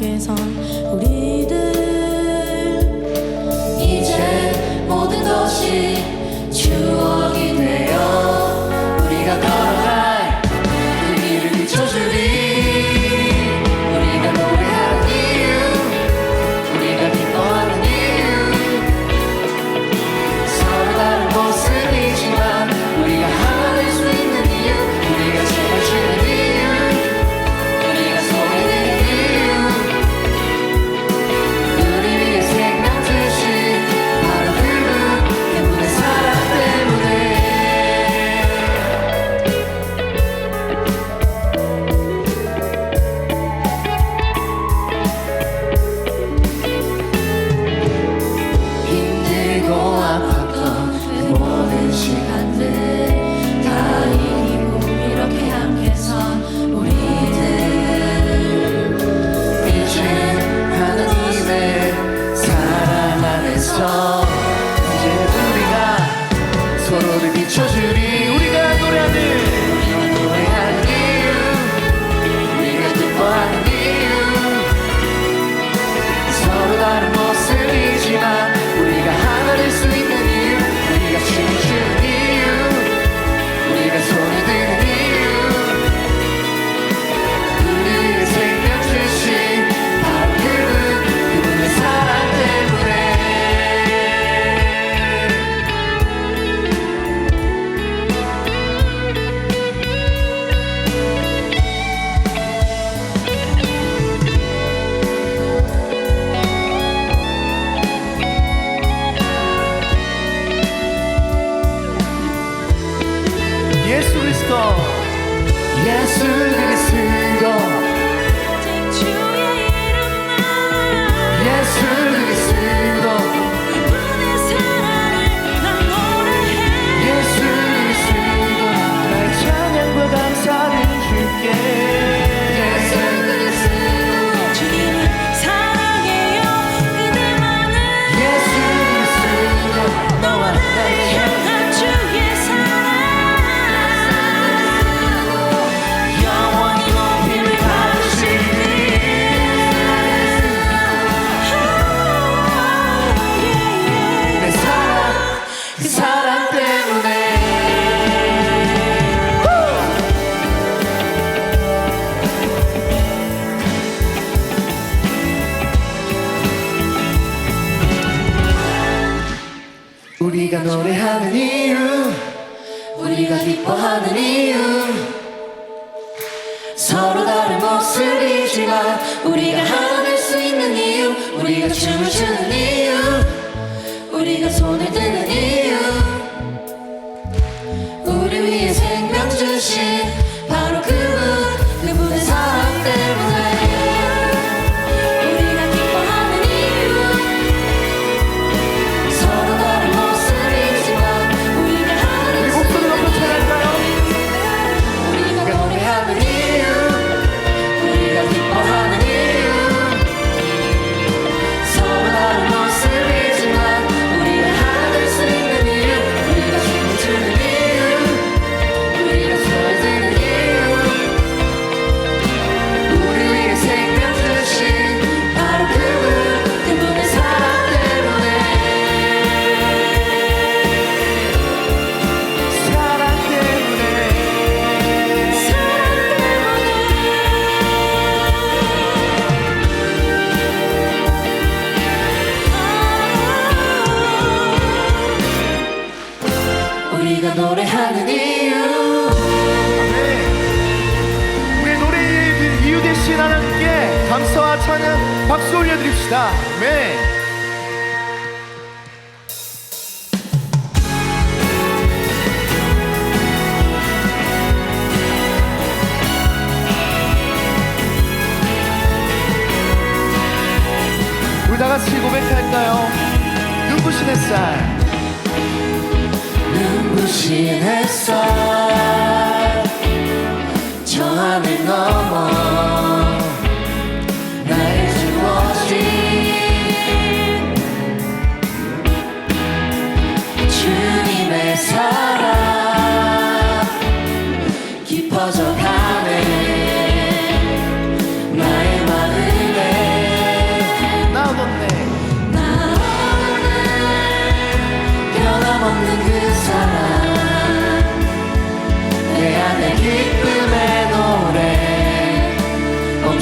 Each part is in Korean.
주께서 우리 기뻐하는 이유. 서로 다른 모습이지만 우리가 하나 될 수 있는 이유. 우리가 춤을 추는 찬양 박수 올려드립시다. 아멘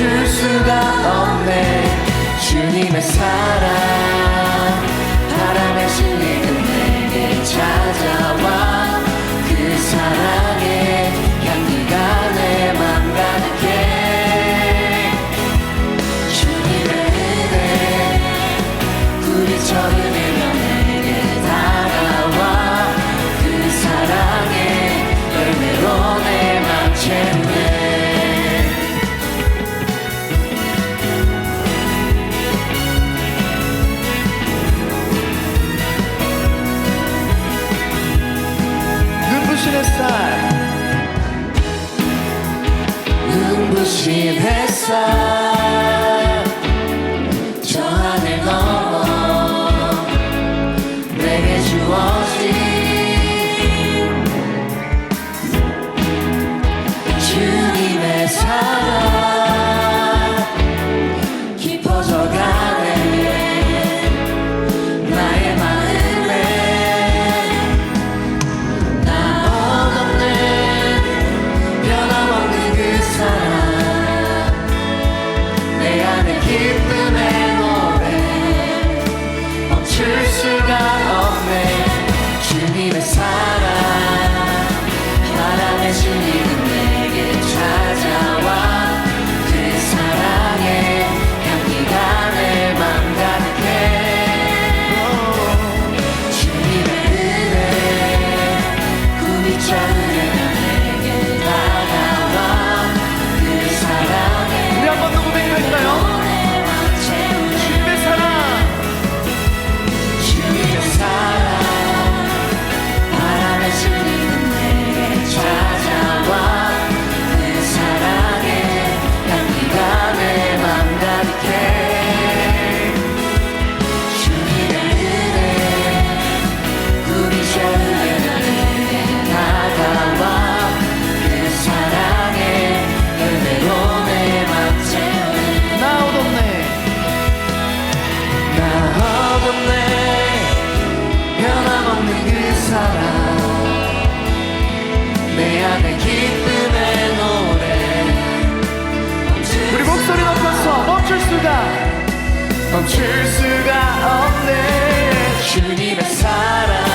멈출 수가 없네. 주님의 사랑. 대신 했어 사랑. 내 안에 기쁨의 노래. 우리 목소리 높여서 멈출 수가. 멈출 수가 없네. 주님의 사랑.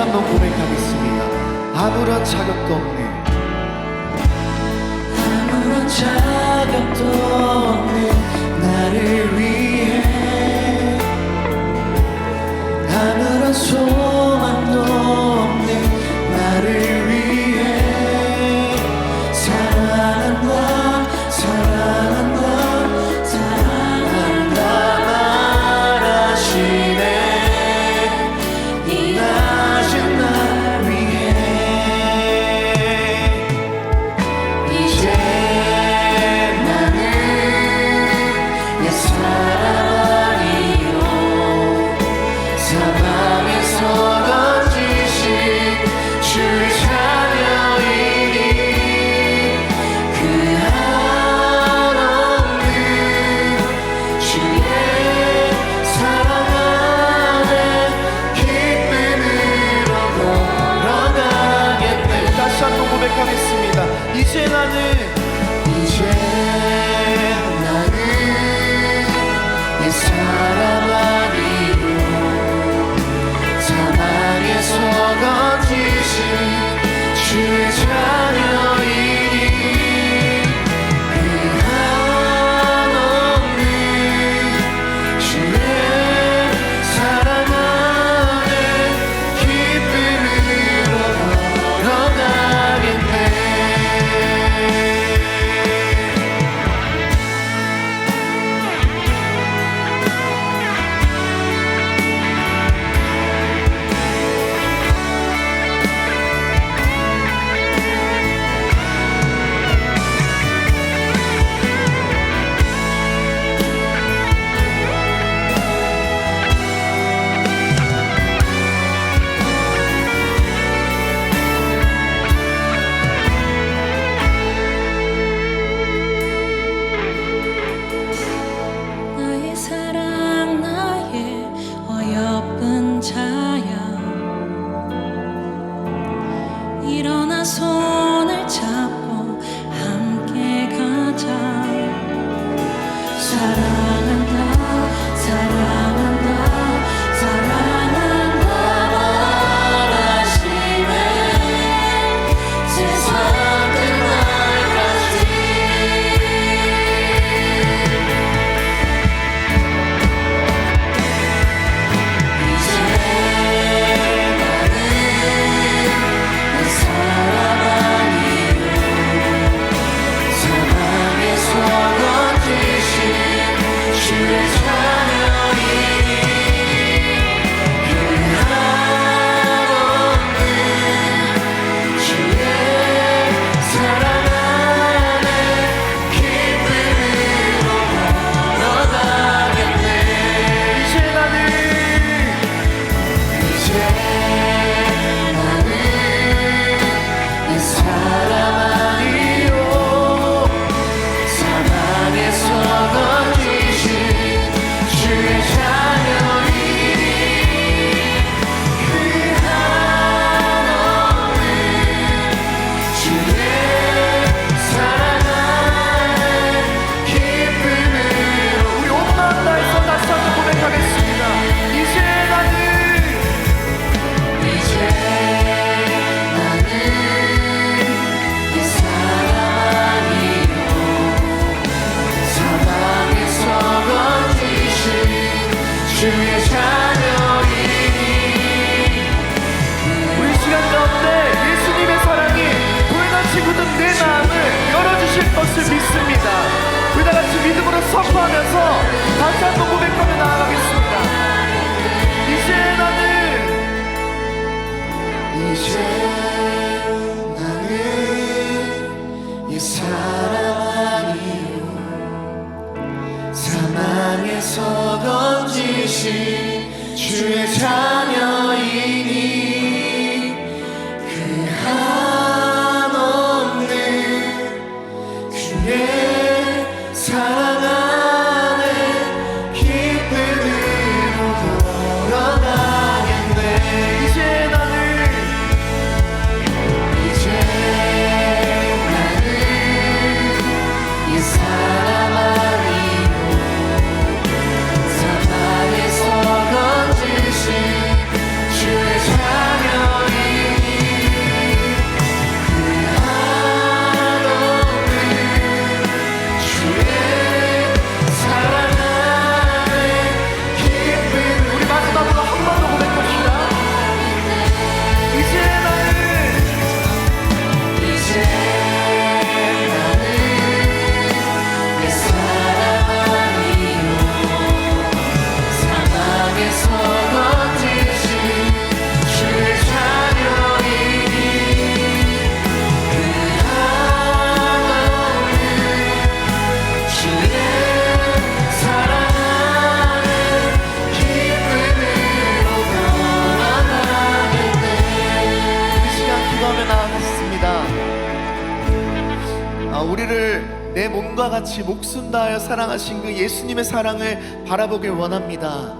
한번 고백하겠습니다. 아무런 자격도 없네. 아무런 자격도 선포하면서 다시 한번 고백하며 나아가겠습니다. 이제 나는 이제 나는 이 사람 아니요. 사망에서 건지신 주의 자녀이 나아갔습니다. 아, 우리를 내 몸과 같이 목숨 다하여 사랑하신 그 예수님의 사랑을 바라보길 원합니다.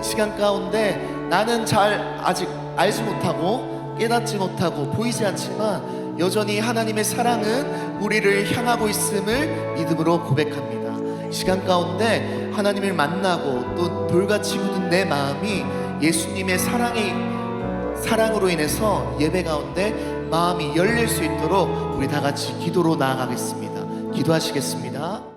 이 시간 가운데 나는 잘 아직 알지 못하고 깨닫지 못하고 보이지 않지만 여전히 하나님의 사랑은 우리를 향하고 있음을 믿음으로 고백합니다. 시간 가운데 하나님을 만나고 또 돌같이 굳은 내 마음이 예수님의 사랑이 사랑으로 인해서 예배 가운데 마음이 열릴 수 있도록 우리 다 같이 기도로 나아가겠습니다. 기도하시겠습니다.